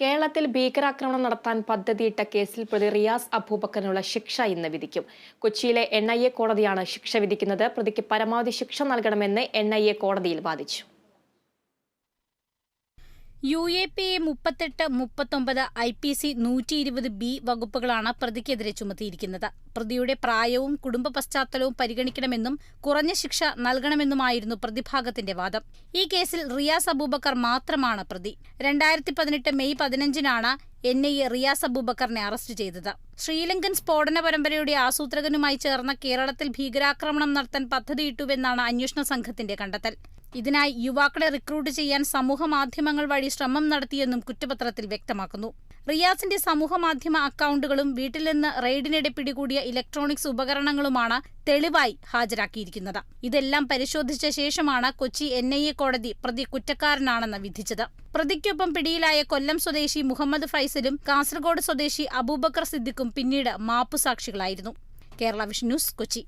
കേരളത്തിൽ ഭീകരാക്രമണം നടത്താൻ പദ്ധതിയിട്ട കേസിൽ പ്രതി റിയാസ് അബൂബക്കറിനുള്ള ശിക്ഷ ഇന്ന് വിധിക്കും. കൊച്ചിയിലെ എൻ കോടതിയാണ് ശിക്ഷ വിധിക്കുന്നത്. പ്രതിക്ക് പരമാവധി ശിക്ഷ നൽകണമെന്ന് എൻ കോടതിയിൽ വാദിച്ചു. യു എ പി എ മുപ്പത്തെട്ട് മുപ്പത്തൊമ്പത് ഐ പി സി നൂറ്റി ഇരുപത് ബി വകുപ്പുകളാണ് പ്രതിക്കെതിരെ ചുമത്തിയിരിക്കുന്നത്. പ്രതിയുടെ പ്രായവും കുടുംബ പശ്ചാത്തലവും പരിഗണിക്കണമെന്നും കുറഞ്ഞ ശിക്ഷ നൽകണമെന്നുമായിരുന്നു പ്രതിഭാഗത്തിന്റെ വാദം. ഈ കേസിൽ റിയാസ് അബൂബക്കർ മാത്രമാണ് പ്രതി. രണ്ടായിരത്തി പതിനെട്ട് മെയ് പതിനഞ്ചിനാണ് എൻ ഐ എ റിയാസ് അബൂബക്കറിനെ അറസ്റ്റ് ചെയ്തത്. ശ്രീലങ്കൻ സ്ഫോടന പരമ്പരയുടെ ആസൂത്രകനുമായി ചേർന്ന കേരളത്തിൽ ഭീകരാക്രമണം നടത്താൻ പദ്ധതിയിട്ടുവെന്നാണ് അന്വേഷണ സംഘത്തിന്റെ കണ്ടെത്തൽ. ഇതിനായി യുവാക്കളെ റിക്രൂട്ട് ചെയ്യാൻ സമൂഹമാധ്യമങ്ങൾ വഴി ശ്രമം നടത്തിയെന്നും കുറ്റപത്രത്തിൽ വ്യക്തമാക്കുന്നു. റിയാസിന്റെ സമൂഹമാധ്യമ അക്കൗണ്ടുകളും വീട്ടിൽ നിന്ന് റെയ്ഡിനിടെ പിടികൂടിയ ഇലക്ട്രോണിക്സ് ഉപകരണങ്ങളുമാണ് തെളിവായി ഹാജരാക്കിയിരിക്കുന്നത്. ഇതെല്ലാം പരിശോധിച്ച ശേഷമാണ് കൊച്ചി എൻ ഐ എ കോടതി പ്രതി കുറ്റക്കാരനാണെന്ന് വിധിച്ചത്. പ്രതിക്കൊപ്പം പിടിയിലായ കൊല്ലം സ്വദേശി മുഹമ്മദ് ഫൈസലും കാസർഗോഡ് സ്വദേശി അബൂബക്കർ സിദ്ദിഖും പിന്നീട് മാപ്പുസാക്ഷികളായിരുന്നു. Kerala vision news Kochi.